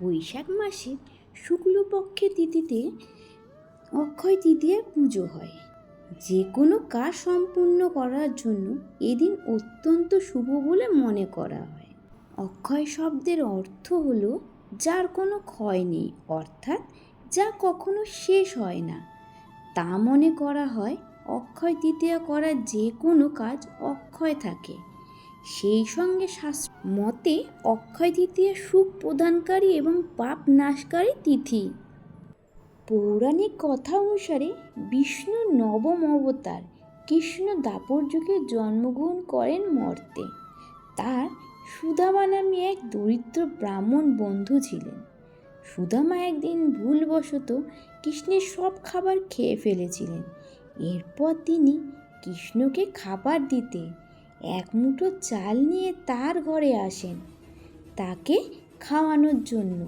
বৈশাখ মাসে শুক্লপক্ষে তিথিতে অক্ষয় তৃতীয়ার পুজো হয়। যে কোনো কাজ সম্পূর্ণ করার জন্য এদিন অত্যন্ত শুভ বলে মনে করা হয়। অক্ষয় শব্দের অর্থ হলো যার কোনো ক্ষয় নেই, অর্থাৎ যা কখনো শেষ হয় না। তা মনে করা হয়, অক্ষয় তৃতীয়া করার যে কোনো কাজ অক্ষয় থাকে। সেই সঙ্গে শাস্ত্র মতে অক্ষয় তৃতীয়া সুখ প্রদানকারী এবং পাপ নাশকারী তিথি। পৌরাণিক কথা অনুসারে বিষ্ণু নবম অবতার কৃষ্ণ দাপর যুগে জন্মগ্রহণ করেন মর্তে। তার সুদামা নামে এক দরিদ্র ব্রাহ্মণ বন্ধু ছিলেন। সুদামা একদিন ভুলবশত কৃষ্ণের সব খাবার খেয়ে ফেলেছিলেন। এরপর তিনি কৃষ্ণকে খাবার দিতে এক মুঠো চাল নিয়ে তার ঘরে আসেন। তাকে খাওয়ানোর জন্য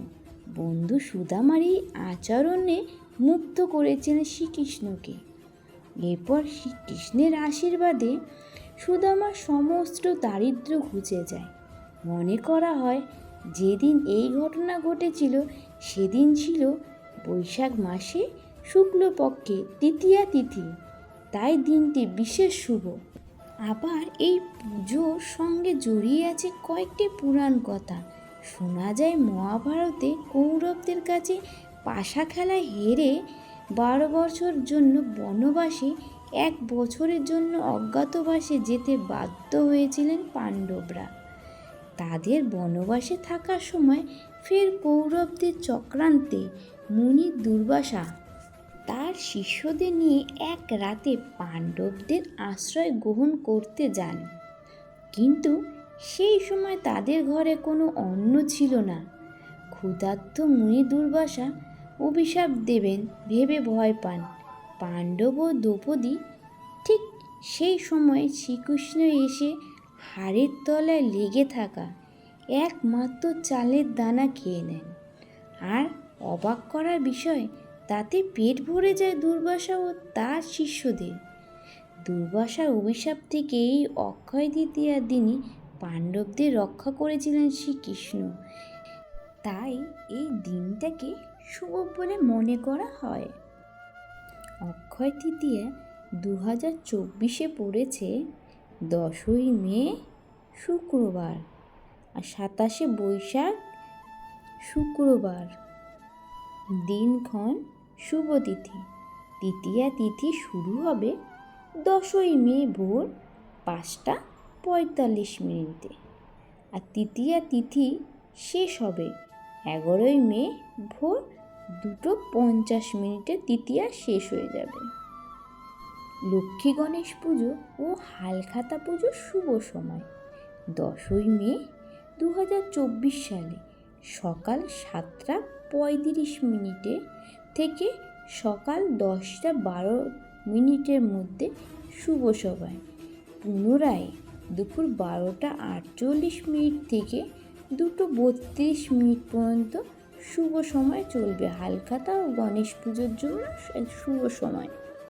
বন্ধু সুদামার এই আচরণে মুগ্ধ করেছেন শ্রীকৃষ্ণকে। এরপর শ্রীকৃষ্ণের আশীর্বাদে সুদামার সমস্ত দারিদ্র্য ঘুচে যায়। মনে করা হয়, যেদিন এই ঘটনা ঘটেছিল, সেদিন ছিল বৈশাখ মাসে শুক্লপক্ষে তৃতীয়া তিথি। তাই দিনটি বিশেষ শুভ। আবার এই পুজোর সঙ্গে জড়িয়ে আছে কয়েকটি পুরাণ কথা। শোনা যায় মহাভারতে কৌরবদের কাছে পাশা খেলা হেরে বারো বছর জন্য বনবাসে, এক বছরের জন্য অজ্ঞাতবাসে যেতে বাধ্য হয়েছিলেন পাণ্ডবরা। তাদের বনবাসে থাকার সময় ফের কৌরবদের চক্রান্তে মুনি দুর্বাসা তার শিষ্যদের নিয়ে এক রাতে পাণ্ডবদের আশ্রয় গ্রহণ করতে যান। কিন্তু সেই সময় তাদের ঘরে কোনো অন্ন ছিল না। ক্ষুধার্ত মুনি দুর্বাসা অভিশাপ দেবেন ভেবে ভয় পান। পাণ্ডব ও দ্রৌপদী ঠিক সেই সময় শ্রীকৃষ্ণ এসে হাড়ের তলায় লেগে থাকা একমাত্র চালের দানা খেয়ে নেন। আর অবাক করার বিষয় তাতে পেট ভরে যায় দুর্বাসা ও তার শিষ্যদের। দুর্বাসার অভিশাপ থেকে এই অক্ষয় দ্বিতীয়ার দিনই পাণ্ডবদের রক্ষা করেছিলেন শ্রীকৃষ্ণ। তাই এই দিনটাকে শুভ বলে মনে করা হয়। অক্ষয় তৃতীয়া দু হাজার চব্বিশে পড়েছে দশই মে, শুক্রবার আর সাতাশে বৈশাখ, শুক্রবার। দিনক্ষণ শুভ তিথি তৃতীয়া তিথি শুরু হবে দশই মে ভোর পাঁচটা পঁয়তাল্লিশ মিনিটে। আর তৃতীয়া তিথি শেষ হবে এগারোই মে ভোর দুটো পঞ্চাশ মিনিটে তৃতীয়া শেষ হয়ে যাবে। লক্ষ্মী গণেশ পুজো ও হালখাতা পুজো শুভ সময় দশই মে দু হাজার চব্বিশ সালে সকাল সাতটা পঁয়ত্রিশ মিনিটে থেকে সকাল দশটা বারো মিনিটের মধ্যে শুভ সভায়। পুনরায় দুপুর বারোটা আটচল্লিশ মিনিট থেকে দুটো বত্রিশ মিনিট পর্যন্ত শুভ সময় চলবে। হালখাতা ও গণেশ পুজোর জন্য শুভ সময়।